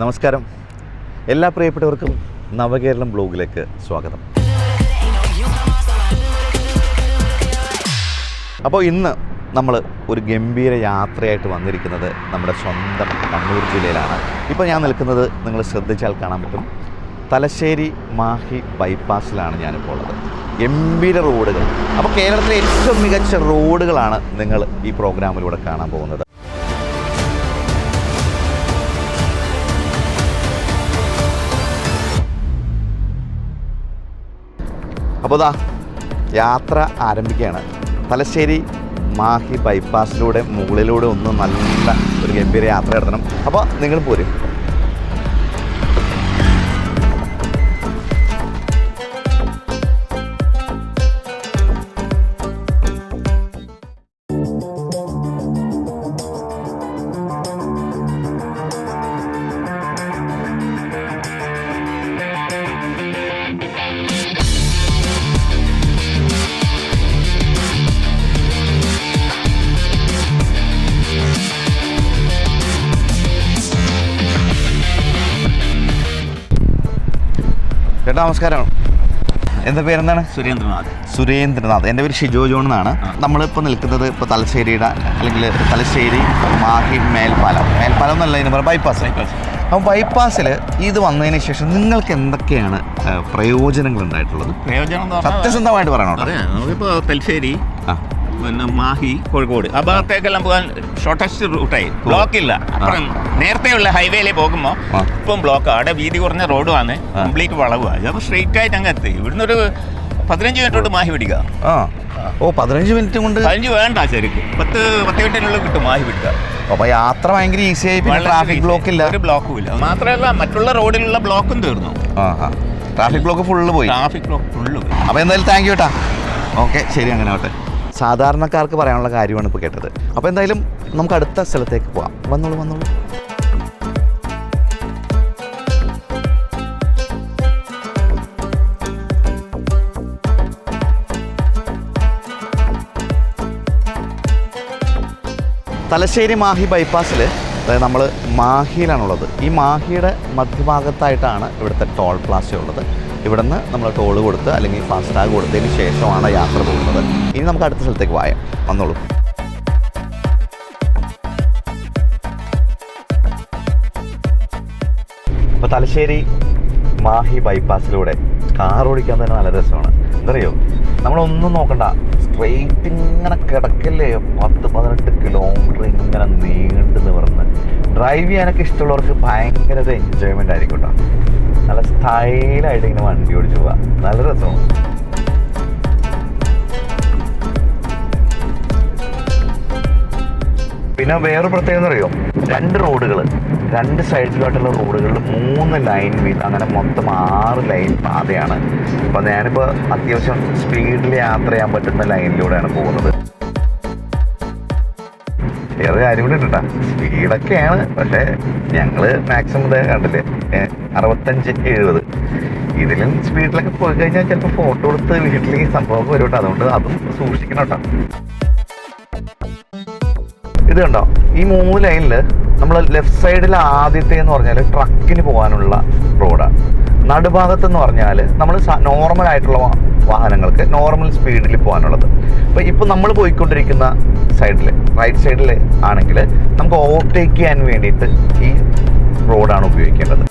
നമസ്കാരം. എല്ലാ പ്രിയപ്പെട്ടവർക്കും നവകേരളം ബ്ലോഗിലേക്ക് സ്വാഗതം. അപ്പോൾ ഇന്ന് നമ്മൾ ഒരു ഗംഭീര യാത്രയായിട്ട് വന്നിരിക്കുന്നത് നമ്മുടെ സ്വന്തം കണ്ണൂർ ജില്ലയിലാണ്. ഇപ്പോൾ ഞാൻ നിൽക്കുന്നത് നിങ്ങൾ ശ്രദ്ധിച്ചാൽ കാണാൻ പറ്റും. തലശ്ശേരി മാഹി ബൈപ്പാസിലാണ് ഞാനിപ്പോൾ ഉള്ളത് ഗംഭീര റോഡുകൾ. അപ്പോൾ കേരളത്തിലെ ഏറ്റവും മികച്ച റോഡുകളാണ് നിങ്ങൾ ഈ പ്രോഗ്രാമിലൂടെ കാണാൻ പോകുന്നത്. അപ്പോൾ ദാ യാത്ര ആരംഭിക്കുകയാണ്. തലശ്ശേരി മാഹി ബൈപ്പാസിലൂടെ മുകളിലൂടെ ഒന്ന് നല്ല ഒരു ഗംഭീര യാത്ര നടത്തണം. അപ്പോൾ നിങ്ങൾ പോരും. ചേട്ടാ നമസ്കാരം. എന്താ പേരെന്താണ്? സുരേന്ദ്രനാഥ്. സുരേന്ദ്രനാഥ്. എന്റെ പേര് ഷിജോ ജോൺ എന്നാണ്. നമ്മളിപ്പോൾ നിൽക്കുന്നത് ഇപ്പോൾ തലശ്ശേരിയുടെ അല്ലെങ്കിൽ തലശ്ശേരി മാഹി മേൽപ്പാലം. മേൽപ്പാലം എന്നല്ല ഇതിന് പറയുക ബൈപ്പാസ് അപ്പോൾ ബൈപ്പാസിൽ ഇത് വന്നതിന് ശേഷം നിങ്ങൾക്ക് എന്തൊക്കെയാണ് പ്രയോജനങ്ങൾ ഉണ്ടായിട്ടുള്ളത്? പ്രയോജനം എന്ന് പറഞ്ഞാൽ സത്യസന്ധമായിട്ട് പറയണോ നമുക്കിപ്പോൾ തലശ്ശേരി ആ. പിന്നെ മാഹി കോഴിക്കോട്. ആ ഭാഗത്തേക്കെല്ലാം പോകാൻ ഷോർട്ടസ്റ്റ് റൂട്ടായി ബ്ലോക്ക് ഇല്ല. അപ്പുറം നേരത്തെയുള്ള ഹൈവേയിലെ പോകുമ്പോൾ. ഇപ്പം ബ്ലോക്ക് അവിടെ വീതി കുറഞ്ഞ റോഡുമാണ് കംപ്ലീറ്റ് വളവാണ് അപ്പോൾ സ്ട്രെയിറ്റ് ആയിട്ട് അങ്ങ് എത്തി. ഇവിടുന്ന് ഒരു പതിനഞ്ച് മിനിറ്റ് കൊണ്ട് മാഹി പിടിക്കുക ആ. ഓ പതിനഞ്ച് മിനിറ്റ് കൊണ്ട്? പതിനഞ്ച് വേണ്ട ശരിക്കും. പത്ത് പത്ത് മിനിറ്റിനുള്ളിൽ കിട്ടും മാഹി പിടിക്കുക അപ്പൊ യാത്ര ഭയങ്കര ഈസി ആയി പിന്നെ ട്രാഫിക് ബ്ലോക്ക് ഇല്ല. ഒരു ബ്ലോക്കും ഇല്ല. മാത്രമല്ല മറ്റുള്ള റോഡിലുള്ള ബ്ലോക്കും തീർന്നു. ട്രാഫിക് ബ്ലോക്ക് ഫുള്ള് പോയി. ട്രാഫിക് ബ്ലോക്ക് ഫുള്ള് പോയി. അപ്പൊ എന്തായാലും താങ്ക് യു കേട്ടാ ഓക്കെ ശരി അങ്ങനെ ആവട്ടെ. സാധാരണക്കാർക്ക് പറയാനുള്ള കാര്യമാണ് ഇപ്പോൾ കേട്ടത്. അപ്പോൾ എന്തായാലും നമുക്ക് അടുത്ത സ്ഥലത്തേക്ക് പോവാം. വന്നോളൂ വന്നോളൂ. തലശ്ശേരി മാഹി ബൈപ്പാസിൽ അതായത് നമ്മൾ മാഹിയിലാണുള്ളത്. ഈ മാഹിയുടെ മധ്യഭാഗത്തായിട്ടാണ് ഇവിടുത്തെ ടോൾ പ്ലാസ ഉള്ളത് ഇവിടുന്ന് നമ്മൾ ടോൾ കൊടുത്ത് അല്ലെങ്കിൽ ഫാസ്ടാഗ് കൊടുത്തതിന് ശേഷമാണ് യാത്ര പോകുന്നത്. ഇനി നമുക്ക് അടുത്ത സ്ഥലത്തേക്ക് പോയാം വന്നോളൂ. ഇപ്പോൾ തലശ്ശേരി മാഹി ബൈപ്പാസിലൂടെ കാർ ഓടിക്കാൻ തന്നെ നല്ല രസമാണ്. എന്തറിയോ? നമ്മളൊന്നും നോക്കണ്ട. സ്ട്രെയിറ്റ് ഇങ്ങനെ കിടക്കല്ലേ? പത്ത് പതിനെട്ട് കിലോമീറ്റർ ഇങ്ങനെ നീണ്ടു നിവർന്ന്. ഡ്രൈവ് ചെയ്യാനൊക്കെ ഇഷ്ടമുള്ളവർക്ക് ഭയങ്കര എൻജോയ്മെന്റ് ആയിരിക്കും കേട്ടോ നല്ല സ്റ്റൈലായിട്ട് ഇങ്ങനെ വണ്ടി ഓടിച്ചു പോവാം. നല്ല രസമാണ് പിന്നെ വേറെ പ്രത്യേകത അറിയോ? രണ്ട് റോഡുകൾ രണ്ട് സൈഡിലോട്ടുള്ള റോഡുകളിൽ മൂന്ന് ലൈൻ വീതം അങ്ങനെ മൊത്തം ആറ് ലൈൻ പാതയാണ്. അപ്പം ഞാനിപ്പോൾ അത്യാവശ്യം സ്പീഡിൽ യാത്ര ചെയ്യാൻ പറ്റുന്ന ലൈനിലൂടെയാണ് പോകുന്നത്. വേറെ കാര്യം കൂടി ഉണ്ട് സ്പീഡൊക്കെയാണ് പക്ഷേ ഞങ്ങൾ മാക്സിമം കണ്ടില്ലേ? അറുപത്തഞ്ച് എഴുപത്. ഇതിലും സ്പീഡിലൊക്കെ പോയി കഴിഞ്ഞാൽ ചിലപ്പോൾ ഫോട്ടോ എടുത്ത് വീട്ടിലേക്ക് സംഭവം വരും കേട്ടോ. അതുകൊണ്ട് അതും സൂക്ഷിക്കണം കേട്ടോ. ഇത് കണ്ടോ? ഈ മൂന്ന് ലൈനിൽ നമ്മൾ ലെഫ്റ്റ് സൈഡിൽ ആദ്യത്തെ എന്ന് പറഞ്ഞാൽ ട്രക്കിന് പോകാനുള്ള റോഡാണ് നടുഭാഗത്ത് എന്ന് പറഞ്ഞാൽ നമ്മൾ നോർമൽ ആയിട്ടുള്ള വാഹനങ്ങൾക്ക് നോർമൽ സ്പീഡിൽ പോകാനുള്ളത്. അപ്പോൾ ഇപ്പോൾ നമ്മൾ പോയിക്കൊണ്ടിരിക്കുന്ന സൈഡിൽ റൈറ്റ് സൈഡിൽ ആണെങ്കിൽ നമുക്ക് ഓവർടേക്ക് ചെയ്യാൻ വേണ്ടിയിട്ട് ഈ റോഡാണ് ഉപയോഗിക്കേണ്ടത്.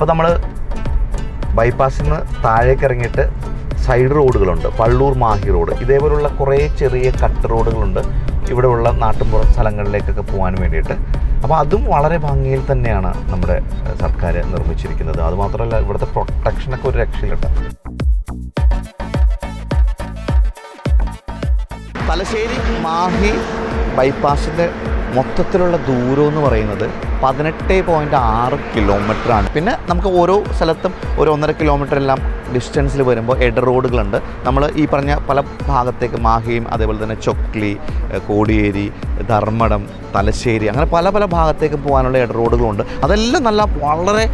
അപ്പോൾ നമ്മൾ ബൈപ്പാസിൽ നിന്ന് താഴേക്ക് ഇറങ്ങിയിട്ട് സൈഡ് റോഡുകളുണ്ട്. പള്ളൂർ മാഹി റോഡ്. ഇതേപോലുള്ള കുറേ ചെറിയ കട്ട് റോഡുകളുണ്ട്. ഇവിടെയുള്ള നാട്ടിൻപുറ സ്ഥലങ്ങളിലേക്കൊക്കെ പോകാൻ വേണ്ടിയിട്ട്. അപ്പോൾ അതും വളരെ ഭംഗിയിൽ തന്നെയാണ് നമ്മുടെ സർക്കാർ നിർമ്മിച്ചിരിക്കുന്നത്. അതുമാത്രമല്ല ഇവിടുത്തെ പ്രൊട്ടക്ഷനൊക്കെ ഒരു രക്ഷയിലുണ്ട്. തലശ്ശേരി മാഹി ബൈപ്പാസിന്റെ മൊത്തത്തിലുള്ള ദൂരം എന്ന് പറയുന്നത് പതിനെട്ട് പോയിന്റ് ആറ് കിലോമീറ്റർ ആണ്. പിന്നെ നമുക്ക് ഓരോ സ്ഥലത്തും ഒരു ഒന്നര കിലോമീറ്റർ എല്ലാം ഡിസ്റ്റൻസിൽ വരുമ്പോൾ എഡ റോഡുകളുണ്ട്. നമ്മൾ ഈ പറഞ്ഞ പല ഭാഗത്തേക്ക് മാഹിയും അതേപോലെ തന്നെ ചൊക്ലി കോടിയേരി ധർമ്മടം തലശ്ശേരി അങ്ങനെ പല പല ഭാഗത്തേക്ക് പോകാനുള്ള എഡ റോഡുകളുണ്ട്. അതെല്ലാം നല്ല വളരെ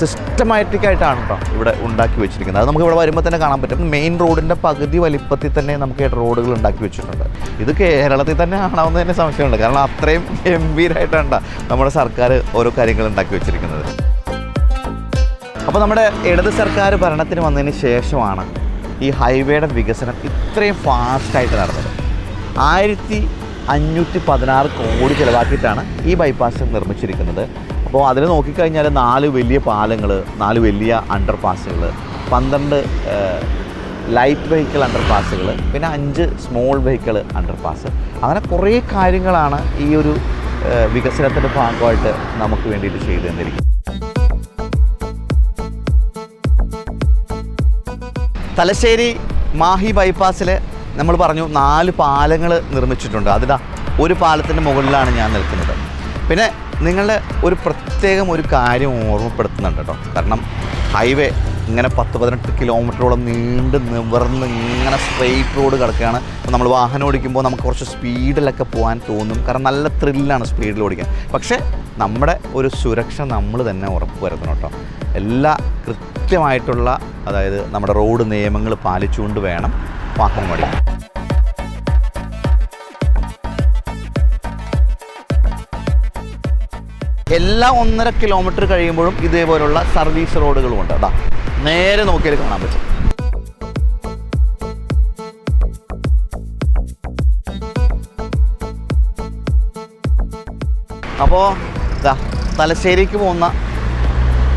സിസ്റ്റമാറ്റിക്കായിട്ടാണ് കേട്ടോ ഇവിടെ ഉണ്ടാക്കി വെച്ചിരിക്കുന്നത്. അത് നമുക്ക് ഇവിടെ വരുമ്പോൾ തന്നെ കാണാൻ പറ്റും. മെയിൻ റോഡിന്റെ പകുതി വലിപ്പത്തിൽ തന്നെ നമുക്ക് എഡ റോഡുകൾ ഉണ്ടാക്കി വെച്ചിട്ടുണ്ട്. ഇത് കേരളത്തിൽ തന്നെ ആണാവുന്ന തന്നെ സംശയമുണ്ട്. കാരണം അത്രയും ഗംഭീരമായിട്ടാണ് നമ്മുടെ സർക്കാർ ഓരോ കാര്യങ്ങൾ ഉണ്ടാക്കി വെച്ചിരിക്കുന്നത്. അപ്പോൾ നമ്മുടെ ഇടത് സർക്കാർ ഭരണത്തിന് വന്നതിന് ശേഷമാണ് ഈ ഹൈവേയുടെ വികസനം ഇത്രയും ഫാസ്റ്റായിട്ട് നടന്നത്. ആയിരത്തി അഞ്ഞൂറ്റി പതിനാറ് കോടി ചിലവാക്കിയിട്ടാണ് ഈ ബൈപ്പാസ് നിർമ്മിച്ചിരിക്കുന്നത്. അപ്പോൾ അതിൽ നോക്കിക്കഴിഞ്ഞാൽ നാല് വലിയ പാലങ്ങൾ നാല് വലിയ അണ്ടർ പാസുകൾ പന്ത്രണ്ട് ലൈറ്റ് വെഹിക്കിൾ അണ്ടർ പാസുകൾ പിന്നെ അഞ്ച് സ്മോൾ വെഹിക്കിൾ അണ്ടർ പാസ് അങ്ങനെ കുറേ കാര്യങ്ങളാണ് ഈ ഒരു വികസനത്തിന്റെ ഭാഗമായിട്ട് നമുക്ക് വേണ്ടിയിട്ട് ചെയ്തു തന്നിരിക്കുന്നത് തലശ്ശേരി മാഹി ബൈപ്പാസിൽ നമ്മൾ പറഞ്ഞു നാല് പാലങ്ങൾ നിർമ്മിച്ചിട്ടുണ്ട്. അതിതാ ഒരു പാലത്തിന്റെ മുകളിലാണ് ഞാൻ നിൽക്കുന്നത്. പിന്നെ നിങ്ങളുടെ ഒരു പ്രത്യേകം ഒരു കാര്യം ഓർമ്മപ്പെടുത്തുന്നുണ്ട് കേട്ടോ. കാരണം ഹൈവേ ഇങ്ങനെ പത്ത് പതിനെട്ട് കിലോമീറ്ററോളം നീണ്ട് നിവർന്ന് ഇങ്ങനെ സ്ട്രെയിറ്റ് റോഡ് കിടക്കുകയാണ്. അപ്പോൾ നമ്മൾ വാഹനം ഓടിക്കുമ്പോൾ നമുക്ക് കുറച്ച് സ്പീഡിലൊക്കെ പോകാൻ തോന്നും. കാരണം നല്ല ത്രില്ലാണ് സ്പീഡിൽ ഓടിക്കാൻ. പക്ഷേ നമ്മുടെ ഒരു സുരക്ഷ നമ്മൾ തന്നെ ഉറപ്പ് വരുത്തണം കേട്ടോ. എല്ലാ കൃത്യമായിട്ടുള്ള അതായത് നമ്മുടെ റോഡ് നിയമങ്ങൾ പാലിച്ചുകൊണ്ട് വേണം വാഹനം ഓടിക്കാൻ. എല്ലാ ഒന്നര കിലോമീറ്റർ കഴിയുമ്പോഴും ഇതേപോലുള്ള സർവീസ് റോഡുകളും ഉണ്ട് അതാ നേരെ നോക്കിയാൽ കാണാൻ പറ്റും. അപ്പോൾ തലശ്ശേരിക്ക് പോകുന്ന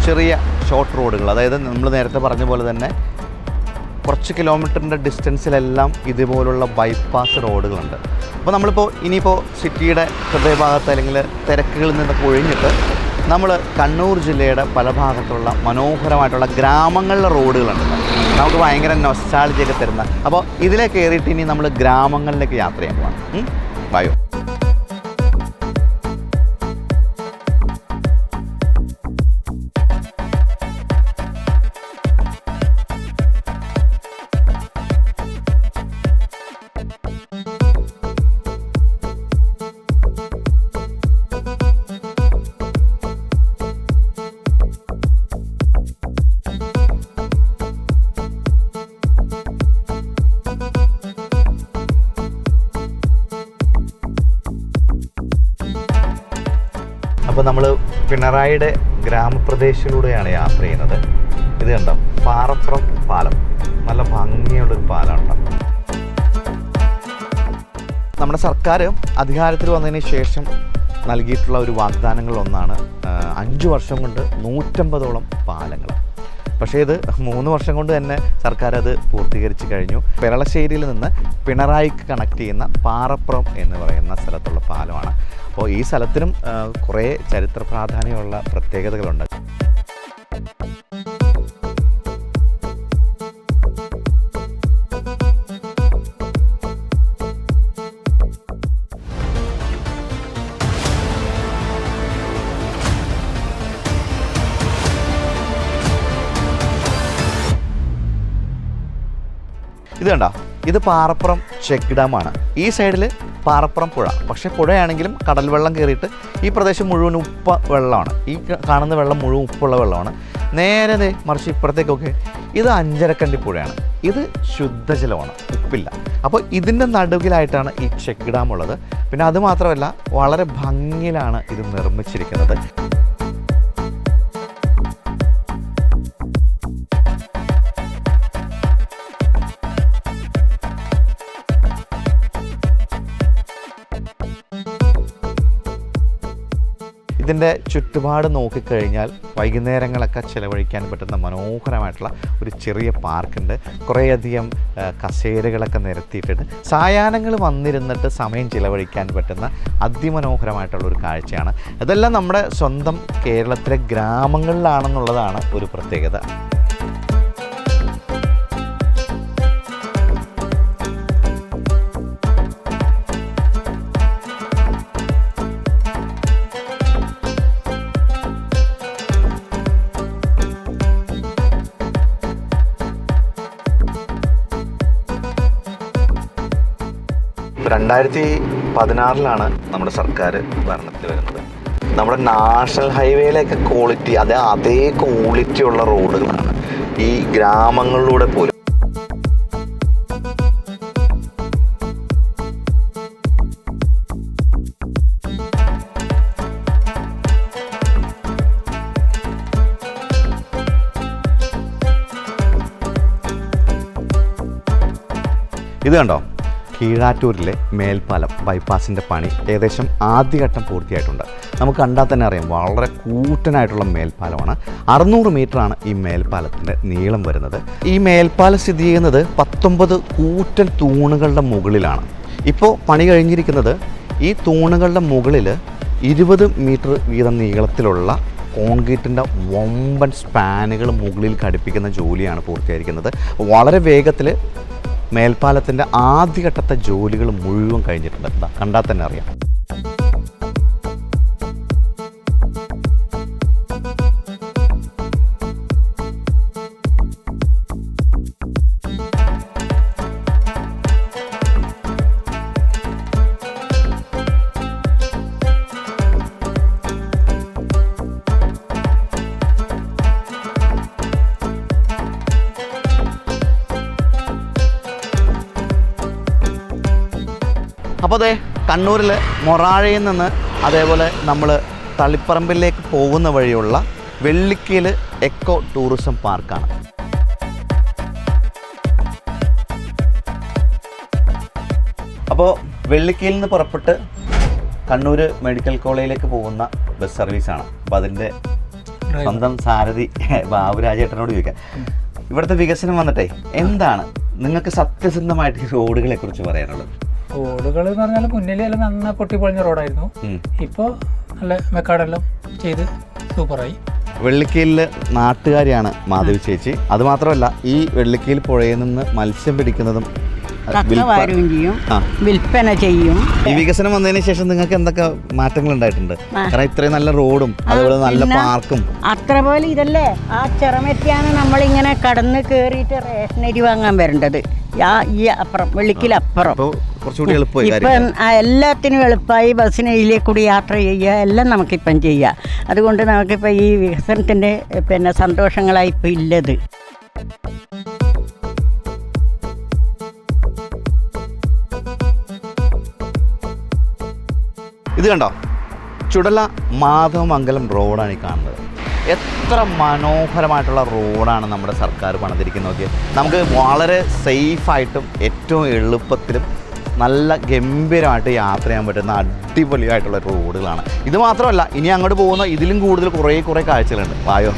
ചെറിയ ഷോർട്ട് റോഡുകൾ അതായത് നമ്മൾ നേരത്തെ പറഞ്ഞ പോലെ തന്നെ കുറച്ച് കിലോമീറ്ററിന്റെ ഡിസ്റ്റൻസിലെല്ലാം ഇതുപോലുള്ള ബൈപ്പാസ് റോഡുകളുണ്ട് അപ്പോൾ നമ്മളിപ്പോൾ ഇനിയിപ്പോൾ സിറ്റിയുടെ ഹൃദയഭാഗത്ത് അല്ലെങ്കിൽ തിരക്കുകളിൽ നിന്നൊക്കെ ഒഴിഞ്ഞിട്ട് നമ്മൾ കണ്ണൂർ ജില്ലയുടെ പല ഭാഗത്തുള്ള മനോഹരമായിട്ടുള്ള ഗ്രാമങ്ങളിലെ റോഡുകളുണ്ട്. നമുക്ക് ഭയങ്കര നൊസ്റ്റാളിജിയൊക്കെ തരുന്ന. അപ്പോൾ ഇതിലേക്ക് കയറിയിട്ട് ഇനി നമ്മൾ ഗ്രാമങ്ങളിലേക്ക് യാത്ര ചെയ്യാൻ പോകണം ബയോ പിണറായിയുടെ ഗ്രാമപ്രദേശത്തിലൂടെയാണ് യാത്ര ചെയ്യുന്നത്. ഇത് കണ്ടോ? പാറപ്പുറം പാലം. നല്ല ഭംഗിയുള്ളൊരു പാലമാണ് നമ്മുടെ സർക്കാർ അധികാരത്തിൽ വന്നതിന് ശേഷം നൽകിയിട്ടുള്ള ഒരു വാഗ്ദാനങ്ങളിലൊന്നാണ് അഞ്ച് വർഷം കൊണ്ട് നൂറ്റമ്പതോളം പാലങ്ങൾ. പക്ഷേ ഇത് മൂന്ന് വർഷം കൊണ്ട് തന്നെ സർക്കാർ അത് പൂർത്തീകരിച്ച് കഴിഞ്ഞു. പെരളശ്ശേരിയിൽ നിന്ന് പിണറായിക്ക് കണക്ട് ചെയ്യുന്ന പാറപ്പുറം എന്ന് പറയുന്ന സ്ഥലത്തുള്ള പാലമാണ്. അപ്പോൾ ഈ സ്ഥലത്തിനും കുറേ ചരിത്ര പ്രാധാന്യമുള്ള പ്രത്യേകതകളുണ്ട്. ഇത് കണ്ടോ? ഇത് പാറപ്പുറം ചെക്ക് ഡാമാണ്. ഈ സൈഡിൽ പാറപ്പുറം പുഴ. പക്ഷേ പുഴയാണെങ്കിലും കടൽ വെള്ളം കയറിയിട്ട് ഈ പ്രദേശം മുഴുവൻ ഉപ്പ വെള്ളമാണ്. ഈ കാണുന്ന വെള്ളം മുഴുവൻ ഉപ്പുള്ള വെള്ളമാണ്. നേരെ മറിച്ച് ഇപ്പുറത്തേക്കൊക്കെ ഇത് അഞ്ചരക്കണ്ടി പുഴയാണ്. ഇത് ശുദ്ധജലമാണ് ഉപ്പില്ല. അപ്പോൾ ഇതിന്റെ നടുവിലായിട്ടാണ് ഈ ചെക്ക് ഡാം ഉള്ളത്. പിന്നെ അതുമാത്രമല്ല വളരെ ഭംഗിയിലാണ് ഇത് നിർമ്മിച്ചിരിക്കുന്നത്. ഇതിന്റെ ചുറ്റുപാട് നോക്കിക്കഴിഞ്ഞാൽ വൈകുന്നേരങ്ങളൊക്കെ ചിലവഴിക്കാൻ പറ്റുന്ന മനോഹരമായിട്ടുള്ള ഒരു ചെറിയ പാർക്കുണ്ട്. കുറേയധികം കസേരകളൊക്കെ നിരത്തിയിട്ടുണ്ട്. സായാഹ്നങ്ങൾ വന്നിരുന്നിട്ട് സമയം ചിലവഴിക്കാൻ പറ്റുന്ന അതിമനോഹരമായിട്ടുള്ള ഒരു കാഴ്ചയാണ്. ഇതെല്ലാം നമ്മുടെ സ്വന്തം കേരളത്തിലെ ഗ്രാമങ്ങളിലാണെന്നുള്ളതാണ് ഒരു പ്രത്യേകത. രണ്ടായിരത്തി പതിനാറിലാണ് നമ്മുടെ സർക്കാർ ഭരണത്തിൽ വരുന്നത്. നമ്മുടെ നാഷണൽ ഹൈവേയിലേക്ക് ക്വാളിറ്റി അതേ അതേ ക്വാളിറ്റി ഉള്ള റോഡുകളാണ് ഈ ഗ്രാമങ്ങളിലൂടെ പോലും. ഇത് കണ്ടോ? കീഴാറ്റൂരിലെ മേൽപ്പാലം ബൈപ്പാസിന്റെ പണി ഏകദേശം ആദ്യഘട്ടം പൂർത്തിയായിട്ടുണ്ട്. നമുക്ക് കണ്ടാൽ തന്നെ അറിയാം വളരെ കൂറ്റനായിട്ടുള്ള മേൽപ്പാലമാണ്. അറുന്നൂറ് ആണ് ഈ മേൽപ്പാലത്തിന്റെ നീളം വരുന്നത്. ഈ മേൽപ്പാലം സ്ഥിതി ചെയ്യുന്നത് പത്തൊമ്പത് കൂറ്റൻ തൂണുകളുടെ മുകളിലാണ്. ഇപ്പോൾ പണി കഴിഞ്ഞിരിക്കുന്നത് ഈ തൂണുകളുടെ മുകളിൽ ഇരുപത് മീറ്റർ വീതം നീളത്തിലുള്ള കോൺക്രീറ്റിന്റെ വമ്പൻ സ്പാനുകൾ മുകളിൽ ഘടിപ്പിക്കുന്ന ജോലിയാണ് പൂർത്തിയായിരിക്കുന്നത്. വളരെ വേഗത്തിൽ മേൽപ്പാലത്തിന്റെ ആദ്യഘട്ടത്തെ ജോലികൾ മുഴുവൻ കഴിഞ്ഞിട്ടുണ്ട്. കണ്ടാൽ തന്നെ അറിയാം. അപ്പോൾ അതെ കണ്ണൂരിൽ മൊറാഴയിൽ നിന്ന് അതേപോലെ നമ്മൾ തളിപ്പറമ്പിലേക്ക് പോകുന്ന വഴിയുള്ള വെള്ളിക്കയിൽ എക്കോ ടൂറിസം പാർക്കാണ്. അപ്പോൾ വെള്ളിക്കയിൽ നിന്ന് പുറപ്പെട്ട് കണ്ണൂർ മെഡിക്കൽ കോളേജിലേക്ക് പോകുന്ന ബസ് സർവീസാണ്. അപ്പോൾ അതിന്റെ സ്വന്തം സാരഥി ബാബുരാജേട്ടനോട് ചോദിക്കാം. ഇവിടുത്തെ വികസനം വന്നിട്ടേ എന്താണ് നിങ്ങൾക്ക് സത്യസന്ധമായിട്ട് ഈ റോഡുകളെ കുറിച്ച് പറയാനുള്ളത്? റോഡുകൾ എന്ന് പറഞ്ഞാൽ മുന്നിൽ എല്ലാം നന്ന പൊട്ടിപ്പൊളിഞ്ഞ റോഡായിരുന്നു. ഇപ്പോൾ നല്ല മെക്കാടെല്ലാം ചെയ്ത് സൂപ്പറായി. വെള്ളിക്കയിലെ നാട്ടുകാരിയാണ് മാധവി ചേച്ചി. അത് മാത്രമല്ല ഈ വെള്ളിക്കയിൽ പുഴയിൽ നിന്ന് മത്സ്യം പിടിക്കുന്നതും ചെയ്യും. വിൽപ്പന ചെയ്യും. ഈ വികസനം വന്നതിന് ശേഷം നിങ്ങൾക്ക് എന്തൊക്കെ മാറ്റങ്ങൾ ഉണ്ടായിട്ടുണ്ട്? കാരണം ഇത്രയും നല്ല റോഡും അതുപോലെ നല്ല പാർക്കും. അത്ര പോലെ ഇതല്ലേ? ആ ചിറമെത്തിയാണ് നമ്മളിങ്ങനെ കടന്ന് കയറിയിട്ട് അരി വാങ്ങാൻ വരേണ്ടത്. ആ ഈ അപ്പുറം വെള്ളിക്കിലപ്പുറം കുറച്ചുകൂടി എളുപ്പമായി ഇപ്പം എല്ലാത്തിനും എളുപ്പമായി ബസ്സിന് ഇതിലേ കൂടി യാത്ര ചെയ്യുക എല്ലാം നമുക്കിപ്പം ചെയ്യാം. അതുകൊണ്ട് നമുക്കിപ്പോൾ ഈ വികസനത്തിന്റെ പിന്നെ സന്തോഷങ്ങളായി ഇപ്പം ഇല്ലത്. ഇത് കണ്ടോ? ചുടല മാധവമംഗലം റോഡാണ് ഈ കാണുന്നത്. എത്ര മനോഹരമായിട്ടുള്ള റോഡാണ് നമ്മുടെ സർക്കാർ പണിതിരിക്കുന്നത് നമുക്ക് വളരെ സേഫായിട്ടും ഏറ്റവും എളുപ്പത്തിലും നല്ല ഗംഭീരമായിട്ട് യാത്ര ചെയ്യാൻ പറ്റുന്ന അടിപൊളിയായിട്ടുള്ള റോഡുകളാണ്. ഇത് മാത്രമല്ല ഇനി അങ്ങോട്ട് പോകുന്ന ഇതിലും കൂടുതൽ കുറേ കുറേ കാഴ്ചകളുണ്ട്. വായോ.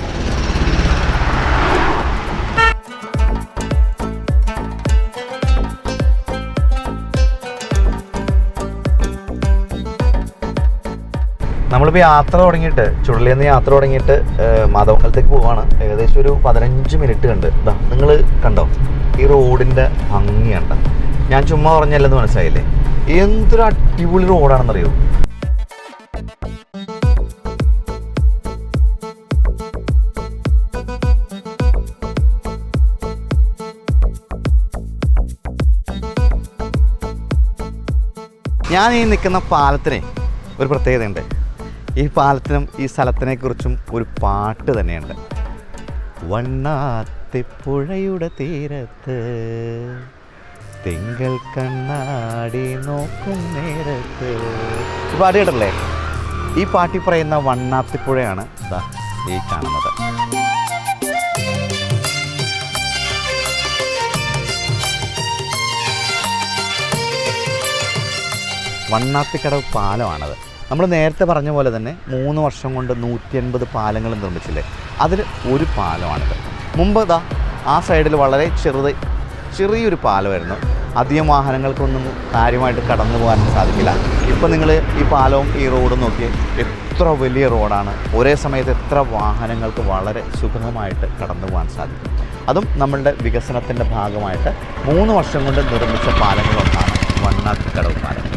നമ്മളിപ്പോൾ യാത്ര തുടങ്ങിയിട്ട് ചുഴലിയിൽ നിന്ന് യാത്ര തുടങ്ങിയിട്ട് മാധവക്കലത്തേക്ക് പോവാണ്. ഏകദേശം ഒരു പതിനഞ്ച് മിനിറ്റ് കണ്ട്. നിങ്ങൾ കണ്ടോ? ഈ റോഡിന്റെ ഭംഗി കണ്ട ഞാൻ ചുമ്മാ പറഞ്ഞല്ലെന്ന് മനസ്സിലായില്ലേ? എന്തൊരു അടിപൊളി റോഡാണെന്നറിയോ? ഞാൻ ഈ നിൽക്കുന്ന പാലത്തിനെ ഒരു പ്രത്യേകതയുണ്ട്. ഈ പാലത്തിനും ഈ സ്ഥലത്തിനെ കുറിച്ചും ഒരു പാട്ട് തന്നെയുണ്ട്. വണ്ണാത്തിപ്പുഴയുടെ തീരത്ത് തിങ്കൾ കണ്ണാടി നോക്കും നേരത്ത്. പാട്ട് കേട്ടല്ലേ ഈ പാട്ടി പറയുന്ന വണ്ണാത്തിപ്പുഴയാണ് ഈ കാണുന്നത്. വണ്ണാത്തിക്കടവ് പാലമാണത്. നമ്മൾ നേരത്തെ പറഞ്ഞ പോലെ തന്നെ മൂന്ന് വർഷം കൊണ്ട് നൂറ്റി അൻപത് പാലങ്ങൾ നിർമ്മിച്ചില്ലേ? അതിൽ ഒരു പാലമാണിത്. മുമ്പ് ദാ ആ സൈഡിൽ വളരെ ചെറുത് ചെറിയൊരു പാലമായിരുന്നു. അധികം വാഹനങ്ങൾക്കൊന്നും കാര്യമായിട്ട് കടന്നു പോകാൻ സാധിക്കില്ല. ഇപ്പം നിങ്ങൾ ഈ പാലവും ഈ റോഡും നോക്കി എത്ര വലിയ റോഡാണ്. ഒരേ സമയത്ത് എത്ര വാഹനങ്ങൾക്ക് വളരെ സുഗമമായിട്ട് കടന്നു പോകാൻ സാധിക്കും. അതും നമ്മളുടെ വികസനത്തിന്റെ ഭാഗമായിട്ട് മൂന്ന് വർഷം കൊണ്ട് നിർമ്മിച്ച പാലങ്ങളൊന്നാണ് വണ്ണാത്തിക്കടവ് പാലം.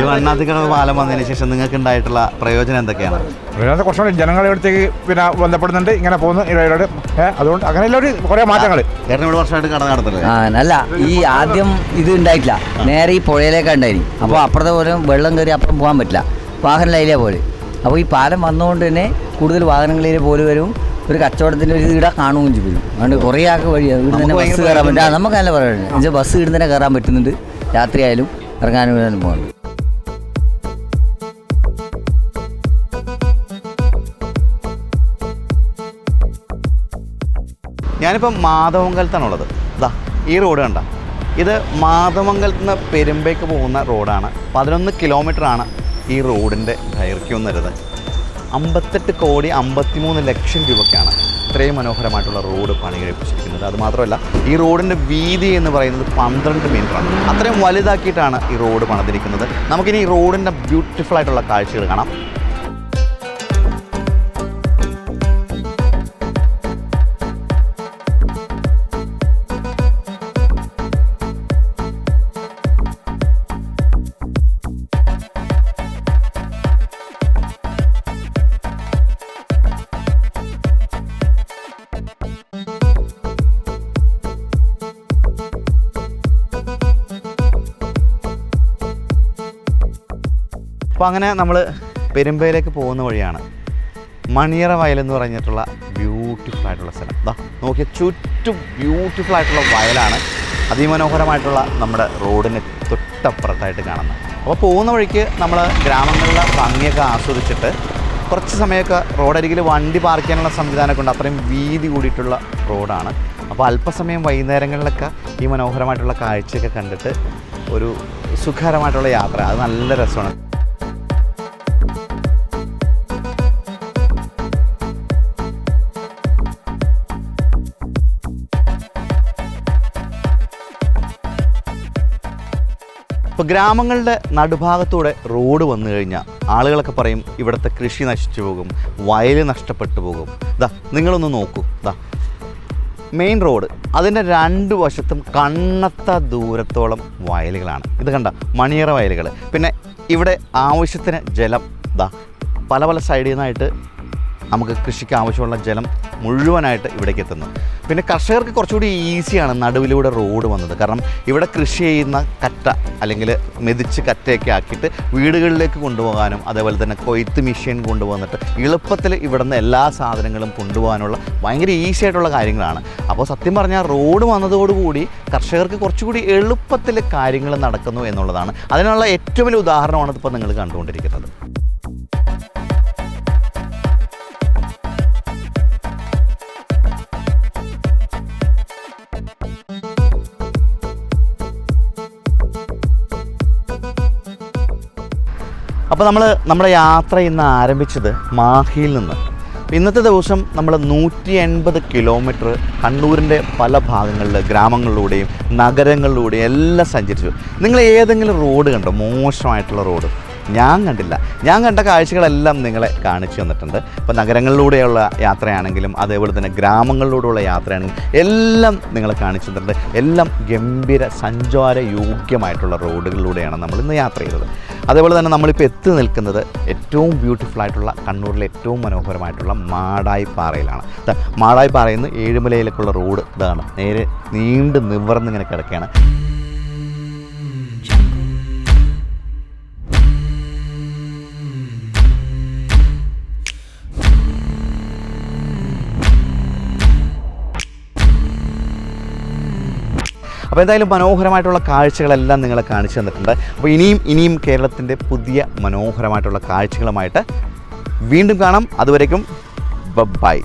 ഈ വണ്ണാത്തിക്കടവ് പാലം വന്നതിന് ശേഷം നിങ്ങൾക്ക് ഉണ്ടായിട്ടുള്ള പ്രയോജനം എന്തൊക്കെയാണ്? പ്രയോജനം കുറച്ചുകൂടി ജനങ്ങളുടെ അടുത്തേക്ക് പിന്നെ ബന്ധപ്പെടുന്നുണ്ട്. ഇങ്ങനെ പോകുന്നു ഇവരോട് അതുകൊണ്ട് അങ്ങനെയുള്ള ഒരു കുറേ മാറ്റങ്ങൾ ചേട്ടൻ ഇവിടെ വർഷമായിട്ട് കട നടത്തല്ലേ? ആ അല്ല ഈ ആദ്യം ഇത് ഉണ്ടായിട്ടില്ല. നേരെ ഈ പുഴയിലേക്കാണ് ഉണ്ടായിരുന്നു അപ്പോൾ അപ്പുറത്തെ പോലെ വെള്ളം കയറി അപ്പുറം പോകാൻ പറ്റില്ല. വാഹനം ലൈലേ പോലെ അപ്പോൾ ഈ പാലം വന്നുകൊണ്ട് തന്നെ കൂടുതൽ വാഹനങ്ങളിൽ പോലും വരും. ഒരു കച്ചവടത്തിന്റെ ഒരു ഇവിടെ കാണുകയും ചെയ്യും അതുകൊണ്ട് കുറേ ആൾക്ക് വഴിയാണ് ഇവിടെ തന്നെ ബസ് കയറാൻ പറ്റും. നമുക്ക് നല്ല പറയുന്നത് ബസ് ഇടുന്നതിനെ കയറാൻ പറ്റുന്നുണ്ട്. രാത്രിയായാലും ഇറങ്ങാനും വരാനും പോകുന്നുണ്ട് മാധവങ്കലത്താണ് ഉള്ളത് ഇതാ ഈ റോഡ് കണ്ട. ഇത് മാധവങ്കലത്ത് നിന്ന് പെരുമ്പേക്ക് പോകുന്ന റോഡാണ്. പതിനൊന്ന് കിലോമീറ്ററാണ് ഈ റോഡിന്റെ ദൈർഘ്യം എന്ന് വരുന്നത് അമ്പത്തെട്ട് കോടി അമ്പത്തിമൂന്ന് ലക്ഷം രൂപയ്ക്കാണ് ഇത്രയും മനോഹരമായിട്ടുള്ള റോഡ് പണി കഴിപ്പിച്ചിരിക്കുന്നത് അതുമാത്രമല്ല ഈ റോഡിന്റെ വീതി എന്ന് പറയുന്നത് പന്ത്രണ്ട് മീറ്ററാണ്. അത്രയും വലുതാക്കിയിട്ടാണ് ഈ റോഡ് പണിതിരിക്കുന്നത്. നമുക്കിനി ഈ റോഡിന്റെ ബ്യൂട്ടിഫുൾ ആയിട്ടുള്ള കാഴ്ചകൾ കാണാം. അപ്പോൾ അങ്ങനെ നമ്മൾ പെരുമ്പയിലേക്ക് പോകുന്ന വഴിയാണ്. മണിയറ വയൽ എന്ന് പറഞ്ഞിട്ടുള്ള ബ്യൂട്ടിഫുൾ ആയിട്ടുള്ള സ്ഥലം. ദാ നോക്കിയ ചുറ്റും ബ്യൂട്ടിഫുൾ ആയിട്ടുള്ള വയലാണ് അതിമനോഹരമായിട്ടുള്ള നമ്മുടെ റോഡിന് തൊട്ടപ്പുറത്തായിട്ട് കാണുന്നത്. അപ്പോൾ പോകുന്ന വഴിക്ക് നമ്മൾ ഗ്രാമങ്ങളിലെ ഭംഗിയൊക്കെ ആസ്വദിച്ചിട്ട് കുറച്ച് സമയമൊക്കെ റോഡരികിൽ വണ്ടി പാർക്ക് ചെയ്യാനുള്ള സംവിധാനമൊക്കെ ഉണ്ട്. അത്രയും വീതി കൂടിയിട്ടുള്ള റോഡാണ്. അപ്പോൾ അല്പസമയം വൈകുന്നേരങ്ങളിലൊക്കെ ഈ മനോഹരമായിട്ടുള്ള കാഴ്ചയൊക്കെ കണ്ടിട്ട് ഒരു സുഖകരമായിട്ടുള്ള യാത്ര. അത് നല്ല രസമാണ്. ഇപ്പോൾ ഗ്രാമങ്ങളുടെ നടുഭാഗത്തൂടെ റോഡ് വന്നു കഴിഞ്ഞാൽ ആളുകളൊക്കെ പറയും ഇവിടുത്തെ കൃഷി നശിച്ചു പോകും വയൽ നഷ്ടപ്പെട്ടു പോകും. ഇതാ നിങ്ങളൊന്ന് നോക്കൂ. ഇതാ മെയിൻ റോഡ് അതിന്റെ രണ്ട് വശത്തും കണ്ണത്ത ദൂരത്തോളം വയലുകളാണ്. ഇത് കണ്ട മണിയറ വയലുകൾ പിന്നെ ഇവിടെ ആവശ്യത്തിന് ജലം ഇതാ പല പല സൈഡിൽ നിന്നായിട്ട് നമുക്ക് കൃഷിക്ക് ആവശ്യമുള്ള ജലം മുഴുവനായിട്ട് ഇവിടേക്ക് എത്തുന്നു. പിന്നെ കർഷകർക്ക് കുറച്ചുകൂടി ഈസിയാണ് നടുവിലൂടെ റോഡ് വന്നത്. കാരണം ഇവിടെ കൃഷി ചെയ്യുന്ന കറ്റ അല്ലെങ്കിൽ മെതിച്ച് കറ്റയൊക്കെ ആക്കിയിട്ട് വീടുകളിലേക്ക് കൊണ്ടുപോകാനും അതേപോലെ തന്നെ കൊയ്ത്ത് മെഷീൻ കൊണ്ടുവന്നിട്ട് എളുപ്പത്തിൽ ഇവിടുന്ന് എല്ലാ സാധനങ്ങളും കൊണ്ടുപോകാനുള്ള ഭയങ്കര ഈസി ആയിട്ടുള്ള കാര്യങ്ങളാണ്. അപ്പോൾ സത്യം പറഞ്ഞാൽ റോഡ് വന്നതോടുകൂടി കർഷകർക്ക് കുറച്ചുകൂടി എളുപ്പത്തിൽ കാര്യങ്ങൾ നടക്കുന്നു എന്നുള്ളതാണ്. അതിനുള്ള ഏറ്റവും വലിയ ഉദാഹരണമാണ് ഇപ്പോൾ നിങ്ങൾ കണ്ടുകൊണ്ടിരിക്കുന്നത്. അപ്പോൾ നമ്മൾ നമ്മുടെ യാത്ര ഇന്ന് ആരംഭിച്ചത് മാഹിയിൽ നിന്ന്. ഇന്നത്തെ ദിവസം നമ്മൾ നൂറ്റി എൺപത് കിലോമീറ്റർ കണ്ണൂരിന്റെ പല ഭാഗങ്ങളിൽ ഗ്രാമങ്ങളിലൂടെയും നഗരങ്ങളിലൂടെയും എല്ലാം സഞ്ചരിച്ചു. നിങ്ങൾ ഏതെങ്കിലും റോഡ് കണ്ടോ? മോശമായിട്ടുള്ള റോഡ് ഞാൻ കണ്ടില്ല. ഞാൻ കണ്ട കാഴ്ചകളെല്ലാം നിങ്ങളെ കാണിച്ചു തന്നിട്ടുണ്ട്. ഇപ്പോൾ നഗരങ്ങളിലൂടെയുള്ള യാത്രയാണെങ്കിലും അതേപോലെ തന്നെ ഗ്രാമങ്ങളിലൂടെയുള്ള യാത്രയാണെങ്കിലും എല്ലാം നിങ്ങളെ കാണിച്ചു തന്നിട്ടുണ്ട്. എല്ലാം ഗംഭീര സഞ്ചാര യോഗ്യമായിട്ടുള്ള റോഡുകളിലൂടെയാണ് നമ്മൾ ഇന്ന് യാത്ര ചെയ്തത്. അതേപോലെ തന്നെ നമ്മളിപ്പോൾ എത്തി നിൽക്കുന്നത് ഏറ്റവും ബ്യൂട്ടിഫുൾ ആയിട്ടുള്ള കണ്ണൂരിലെ ഏറ്റവും മനോഹരമായിട്ടുള്ള മാടായി പാറയിലാണ്. മാടായി പാറയിൽ നിന്ന് ഏഴുമലയിലേക്കുള്ള റോഡ് ഇതാണ്. നേരെ നീണ്ട് നിവർന്നിങ്ങനെ കിടക്കുകയാണ്. അപ്പോൾ എന്തായാലും മനോഹരമായിട്ടുള്ള കാഴ്ചകളെല്ലാം നിങ്ങളെ കാണിച്ചു തന്നിട്ടുണ്ട്. അപ്പോൾ ഇനിയും ഇനിയും കേരളത്തിന്റെ പുതിയ മനോഹരമായിട്ടുള്ള കാഴ്ചകളുമായിട്ട് വീണ്ടും കാണാം. അതുവരേക്കും ബൈ